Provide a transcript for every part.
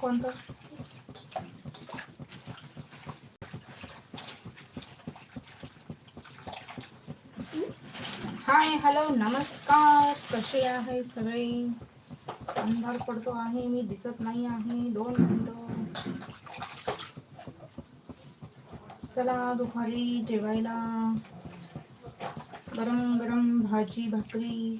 कोणतं? Hi hello नमस्कार. कसे आहे सगळे? अंधार पडतो आहे मी दिसत नाही आहे. दोन मिनिटं. चला दुपारी जेवायला. गरम गरम भाजी भाकरी.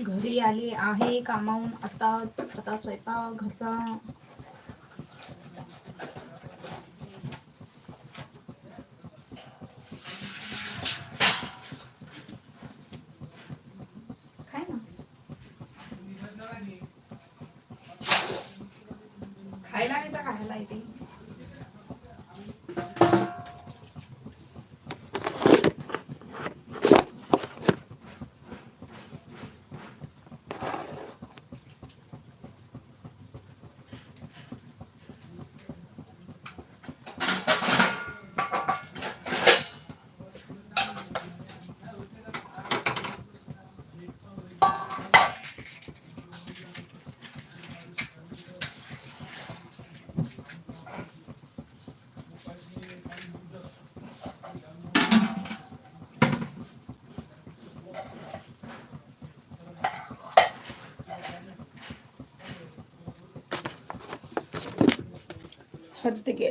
घरी आली आहे कामावून आताच आता स्वयंपाक घरचा সব থেকে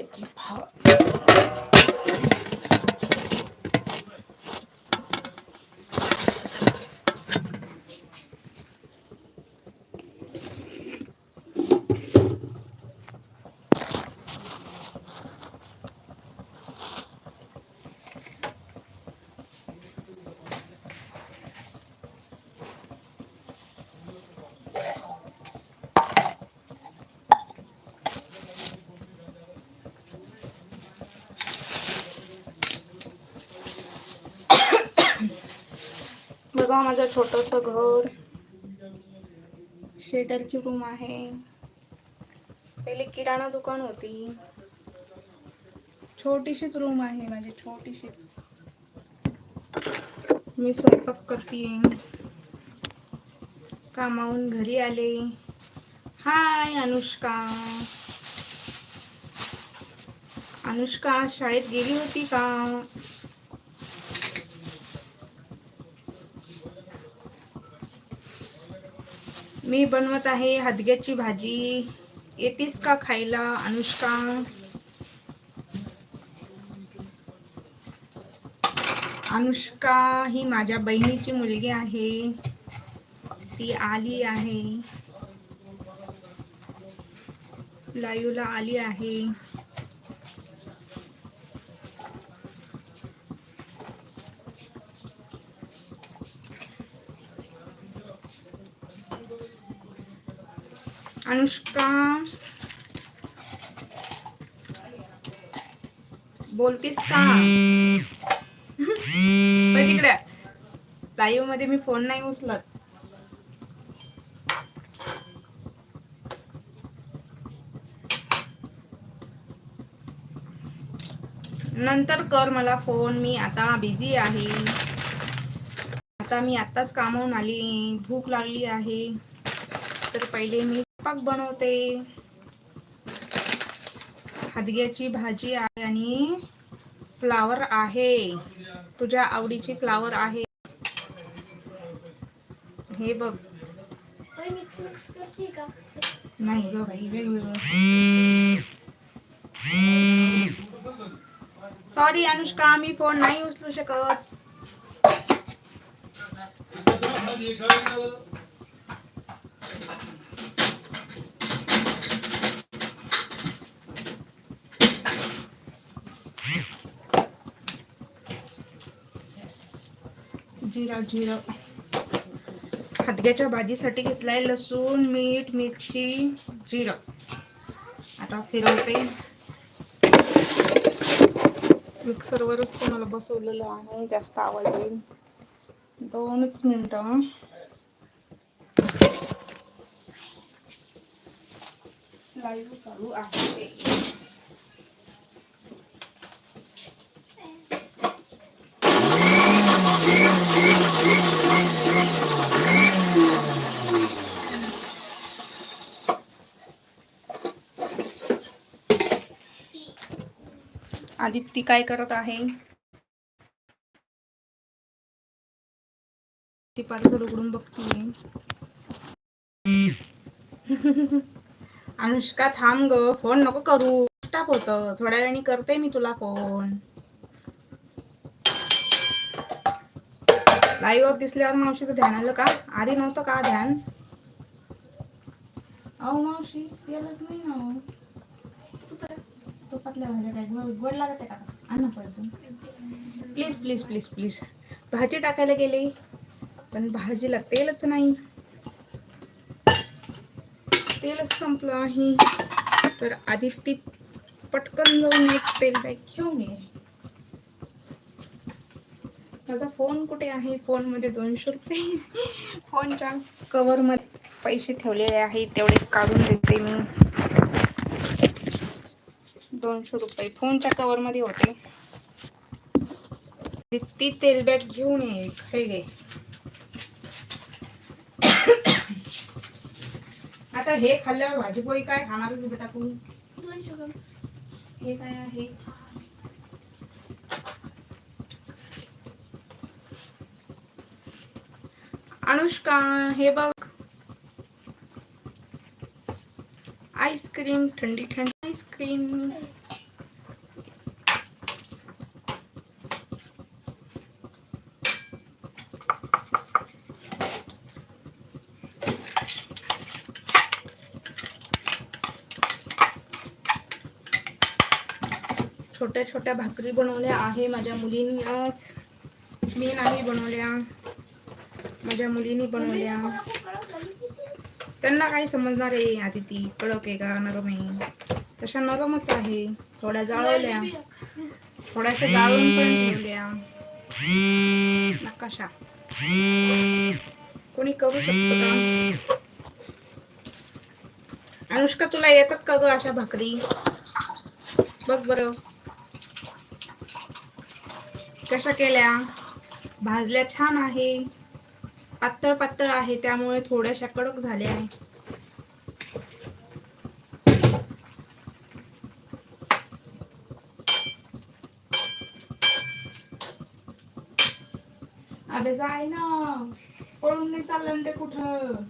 बघा माझं छोटस घर. शेटरची रूम आहे. पहिले किराणा दुकान होती. छोटीशीच रूम आहे माझी छोटीशीच. मी स्वयंपाक करते. कामावून घरी आले. हाय अनुष्का. अनुष्का शाळेत गेली होती का? मी बनवत आहे हदग्याची भाजी. येतीस का खायला अनुष्का? अनुष्का ही माझ्या बहिणीची मुलगी आहे. ती आली आहे. लायूला आली आहे. अनुष्का. बोलतीस का? तिकडे लाईव्हमध्ये मी फोन नाही उचलत. नंतर कर मला फोन मी आता बिझी आहे. आता मी आताच कामावून आली. भूक लागली आहे. तर पहिले मी स्वयंपाक बनवते. हदग्याची भाजी आहे आणि फ्लावर आहे. तुझ्या आवडीची फ्लावर आहे. हे बघ. नाही ग बाई वेगवेगळं. सॉरी अनुष्का मी फ़ोन नाही उचलू शकत. जिरा जिरा. हदग्याच्या भाजीसाठी घेतलाय लसूण मीठ मिरची जिरं. आता फिरवते. मिक्सरवरच तुम्हाला बसवलेलं आहे जास्त आवाज येईल. दोनच मिनिटं लाईव्ह चालू आहे. आदित्य काय करत आहे? ती पार्सल उघडून बघतीये. अनुष्का थांब ग. फोन नको करू. स्टाप होत. थोड्या वेळाने करते मी तुला फोन. लाईव्ह दिसल्यावर मावशीचं ध्यान आलं का? आधी नव्हतं का ध्यान? अहो मावशी यायलाच नाही ना हो. तुपातल्या भाज्या काय? गोड गोड लागत आहे का? आण पाहिजे प्लीज प्लीज प्लीज प्लीज भाजी टाकायला गेले पण भाजीला तेलच नाही. तेलच संपलं आहे. तर आधी ती पटकन जाऊन एक तेल बॅग घेऊन ये. माझा फोन कुठे आहे? फोनमध्ये दोनशे रुपये. फोनच्या कवरमध्ये पैसे ठेवलेले आहेत तेवढे काढून देते मी. दोनशे रुपये. फोनच्या कवरमध्ये होते. ती तेल बॅग घेऊन ये हे घे. आता हे खाल्ल्यावर भाजीपोळी काय खाणारच बेटा तू दोनशे ग्राम हे काय आहे? अनुष्का हे बघ. आईस्क्रीम थंडी थंडी. आईस्क्रीम छोट्या छोट्या भाकरी बनवल्या आहे माझ्या मुलींनी आज. मी नाही बनवल्या. माझ्या मुलींनी बनवल्या. त्यांना काय समजणार आहे आधी ती आहे का नरम. आहे तशा नरमच आहे. थोड्या जाळवल्या. थोड्याशा जाळून पण ठेवल्या. नकाशा. कोणी करू शकतो का? अनुष्का तुला येतात का ग अशा भाकरी? बघ बरं. कशा केल्या? भाजल्या छान आहे. पातळ पातळ आहे त्यामुळे थोड्याशा कडक झाल्या आहे अबे जाय ना. पळून नाही चाललं ना ते कुठं.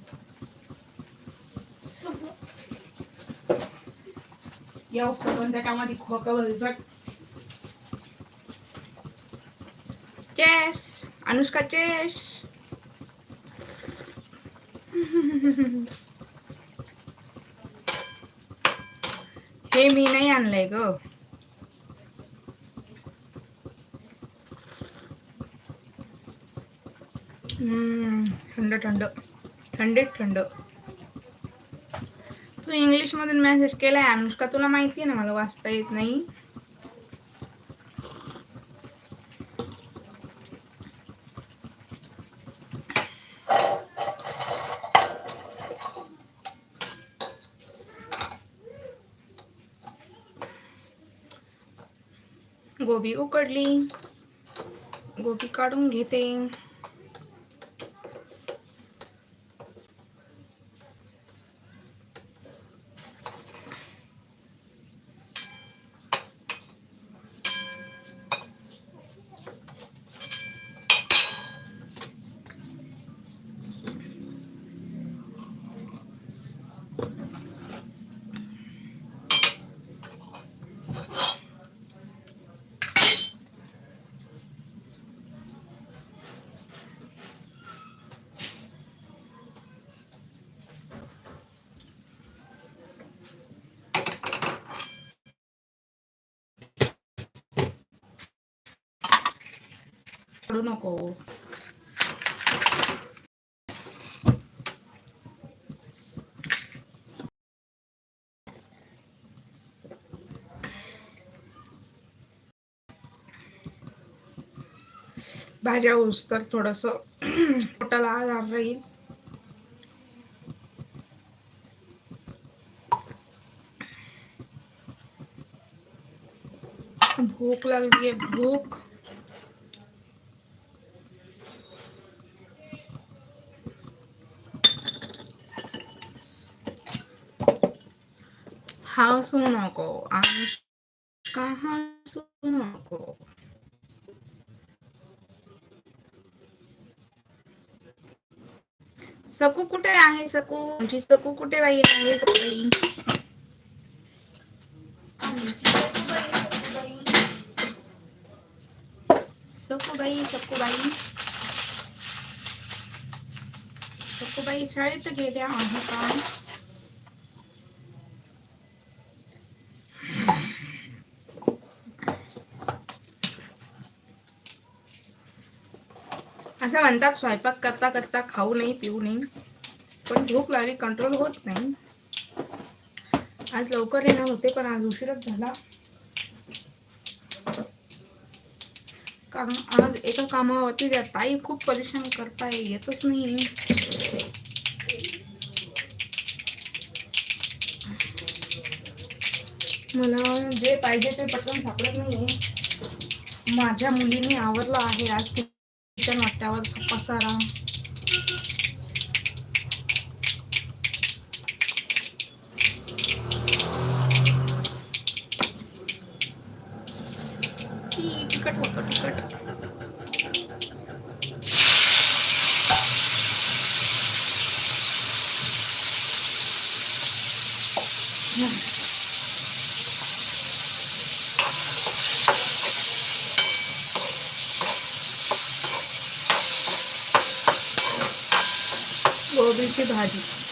या सगळं त्या कामात खोकं चेस अनुष्का चेस हे मी नाही आणलंय ग. थंड थंड. थंडीत थंड. तू इंग्लिश मधून मेसेज केलाय अनुष्का तुला माहिती आहे ना मला वाचता येत नाही. गोबी उकडली. गोबी काढून घेते. पडू नको. भाज्या ऊस तर थोडस पोटाला आधार राहील. भूक लागली आहे भूक. हा असू नको अनुष्का हा असू नको सकू कुठे आहे सकू आमची सकू कुठे बाई आहे सकूबाई सकूबाई सकूबाई शाळेत गेल्या आहे का असं म्हणतात स्वयंपाक करता करता खाऊ नाही पिऊ नाही पण भूक लागली कंट्रोल होत नाही. आज लवकर येणार होते पण आज उशीरच झाला. कारण आज एका कामावरती त्या ताई खूप परेशान करताय येतच नाही. मला जे पाहिजे ते पटकन सापडत नाही माझ्या मुलीने आवरलं आहे आज. até na tela do passarão. गोबीची भाजी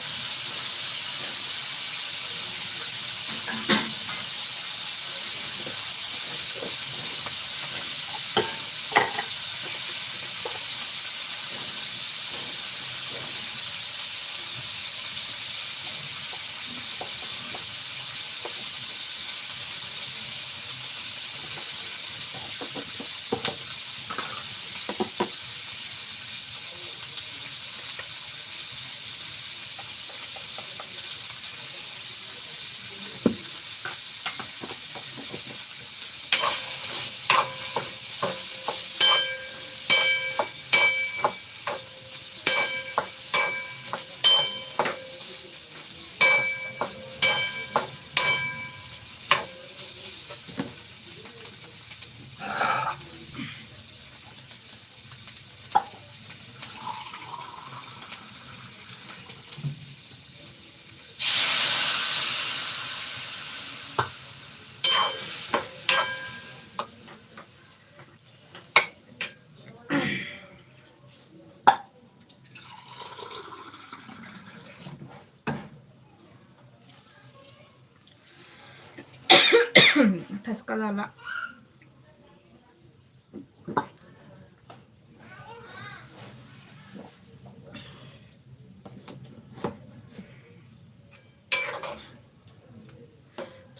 ठसका झाला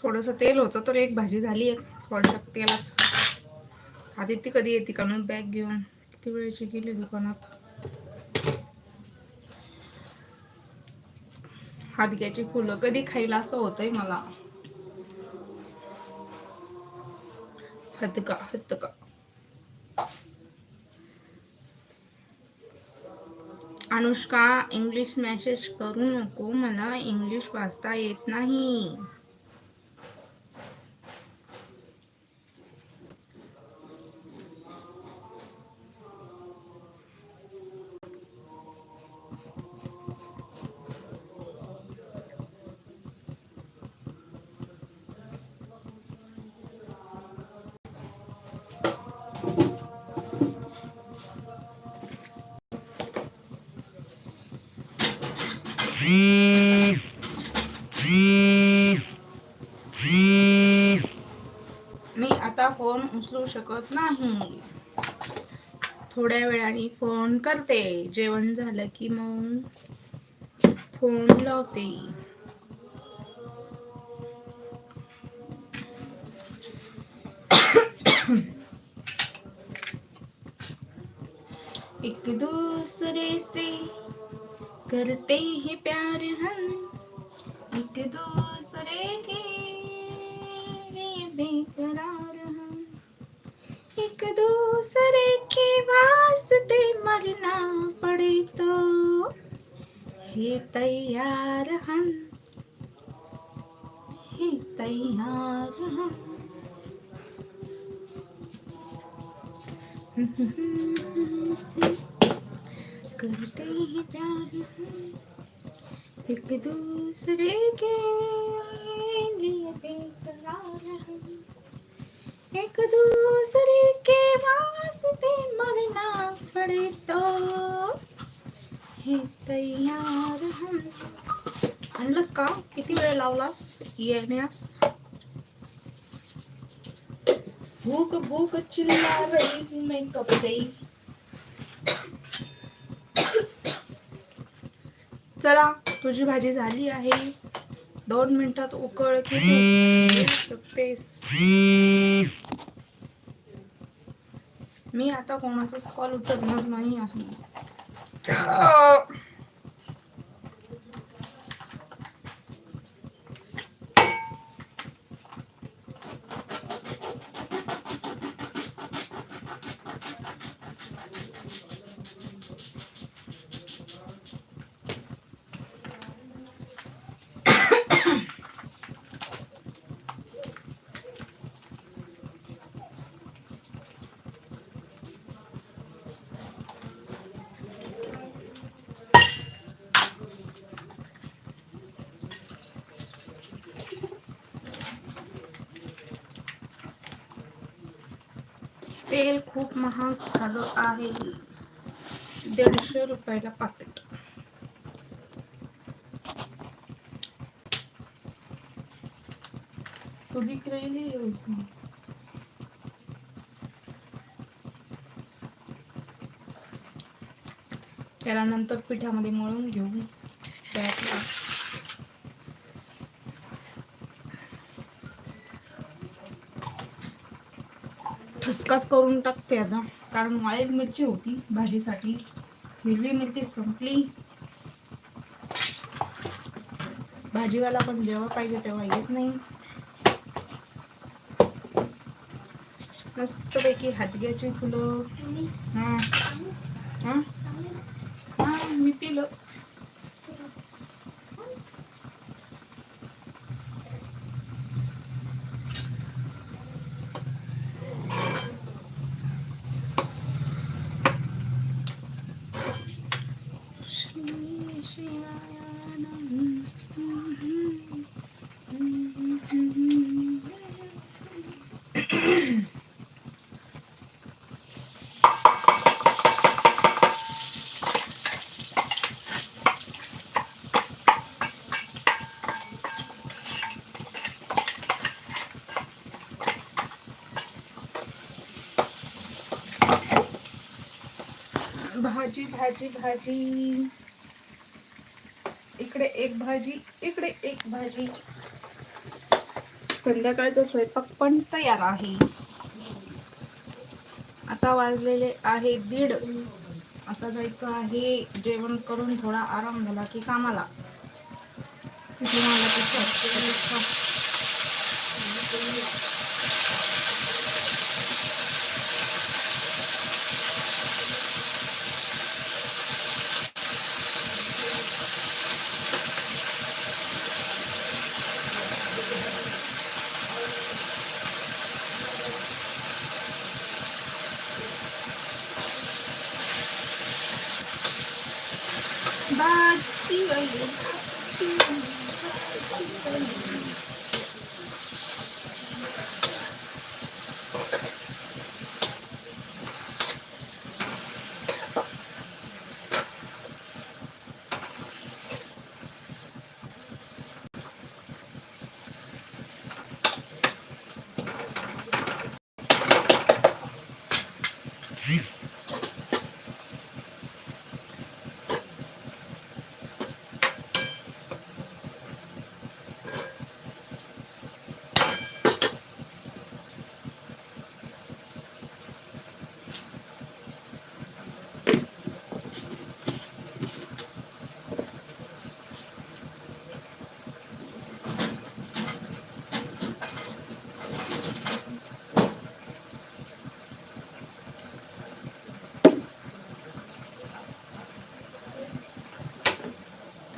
थोडस तेल होतं तर एक भाजी झाली एक थोडशा तेलात. आधी ती कधी येते काढून बॅग घेऊन किती वेळची गेली दुकानात? हादग्याची फुलं कधी खायला असं होतंय मला. हतका हतका अनुष्का इंग्लिश मेसेज करू नको मला इंग्लिश वाचता येत नाही उचलू शकत नाही. थोड्या वेळाने फोन करते. जेवण झालं की मग फोन लावते. एक दूसरे से करते हैं प्यार हम। एक दूसरे के लिए बेकरार एक दूसरे के वास्ते मरना पड़े तो। हे तैयार हम, हे तैयार हम। करते हैं प्यार एक दूसरे के लिए बेकरार हम। एक दूसरे के वास्ते मरना पड़े तो हे तैयार हम आणलंस का किती वेळ लावलास येण्यास भूक भूक चिल्ला रही हूँ मैं कब से चला तुझी भाजी झाली आहे दोन मिनिटात उकळ की मी आता कोणाचाच कॉल उचलणार नाही आहे. तेल खूप महाग झालं आहे. दीडशे रुपयाला पाकिट तो दिख रही है उसमें त्याला नंतर पिठामध्ये मळून घेऊ त्यातला ठसकाच करून टाकते आता. कारण वाळेल मिरची होती भाजीसाठी. हिरवी मिरची संपली. भाजीवाला पण जेव्हा पाहिजे तेव्हा येत नाही. मस्तपैकी हातग्याची फुलं. हा. हा? हा मी पिलं. भाजी भाजी. इकडे एक भाजी इकडे एक भाजी. संध्याकाळचा स्वयंपाक पण तयार आहे. आता वाजलेले आहे दीड. आता जायचं आहे जेवण करून थोडा आराम झाला की कामाला. किती मला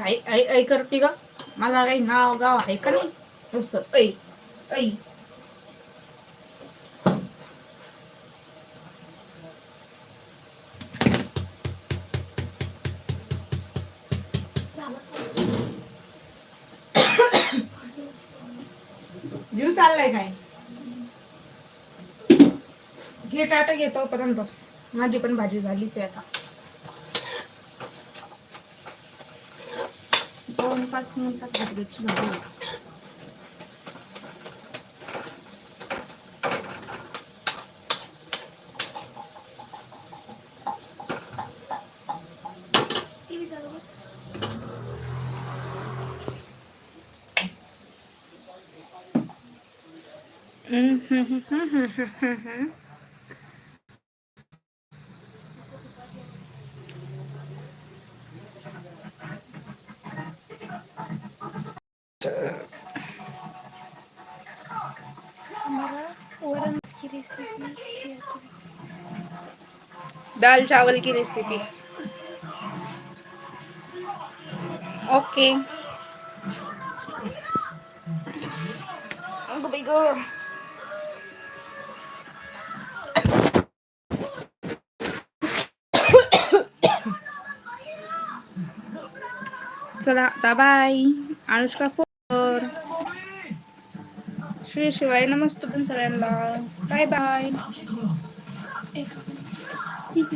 आई ऐ करते का? मला काही नाव गाव आहे का नाही? नुसत ऐ ऐ. चाललाय काय? घे टाटा घेतो पर्यंत माझी पण भाजी झालीच आहे आता. दोन पाच मिनिटात भाजीची भाजी होईल. टीव्ही दाल चावल की रेसिपी ओके अगं बाई गं. चला आता बाय अनुष्का फोर श्री शिवाय नमस्ते पण सगळ्यांना बाय बाय एक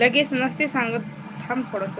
लगेच नसते सांगत थांब थोडस.